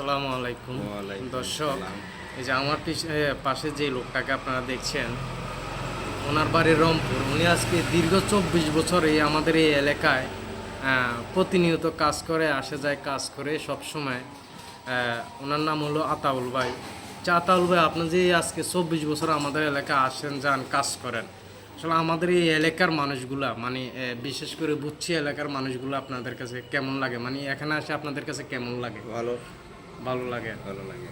আসসালামু আলাইকুম। দর্শক এই যে আমার পাশে যে লোকটাকে আপনারা দেখছেন ওনার বাড়ি রংপুর। উনি আজকে দীর্ঘ চব্বিশ বছর এই আমাদের এই এলাকায় প্রতিনিয়ত কাজ করে আসে যায় কাজ করে সব সময় ওনার নাম হলো আতাউল ভাই। আচ্ছা, আতাউল ভাই আপনি যে আজকে চব্বিশ বছর আমাদের এলাকায় আসেন যান কাজ করেন আসলে আমাদের এই এলাকার মানুষগুলা মানে বিশেষ করে বুচ্ছি এলাকার মানুষগুলো আপনাদের কাছে কেমন লাগে? মানে এখানে আসে আপনাদের কাছে কেমন লাগে? ভালো। ভালো লাগে। ভালো লাগে।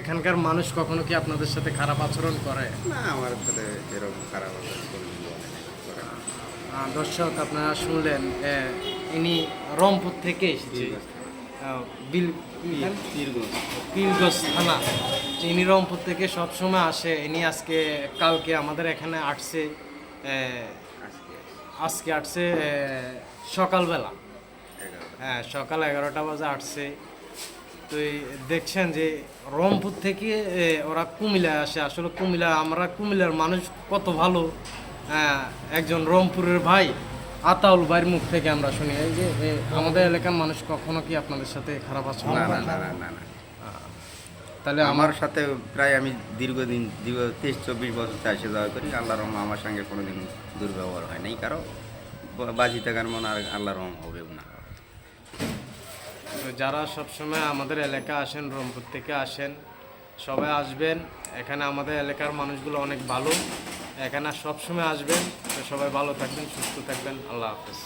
এখানকার মানুষ কখনো কি আপনাদের সাথে খারাপ আচরণ করে? না আমার সাথে এরকম খারাপ আচরণ করে দর্শক আপনারা শুনলেন ইনি রংপুর থেকে এসেছে। বিল পীরগঞ্জ থানা। ইনি রংপুর থেকে সবসময় আসে। ইনি আজকে কালকে আমাদের এখানে আসছে আজকে আজকে আসছে সকালবেলা। হ্যাঁ সকাল এগারোটা বাজে আসছে। তো দেখছেন যে রংপুর থেকে ওরা কুমিল্লায় আসে। আসলে কুমিল্লা আমরা কুমিল্লার মানুষ কত ভালো হ্যাঁ, একজন রংপুরের ভাই। আতাউল ভাইয়ের মুখ থেকে আমরা শুনি। এই যে আমাদের এলাকার মানুষ কখনো কি আপনাদের সাথে খারাপ আচরণ না না না না তাহলে আমার সাথে প্রায় আমি দীর্ঘদিন দীর্ঘ তেইশ চব্বিশ বছর চাষে যাওয়া করি আল্লাহ রহম আমার সঙ্গে কোনোদিন দুর্ব্যবহার হয় নাই। কারও বাজি থাকার মনে আর আল্লাহ রহম হবেও না। যারা সবসময় আমাদের এলাকা আসেন, রংপুর থেকে আসেন, সবাই আসবেন। এখানে আমাদের এলাকার মানুষগুলো অনেক ভালো। এখানে সবসময় আসবেন। সবাই ভালো থাকবেন, সুস্থ থাকবেন। আল্লাহ হাফেজ।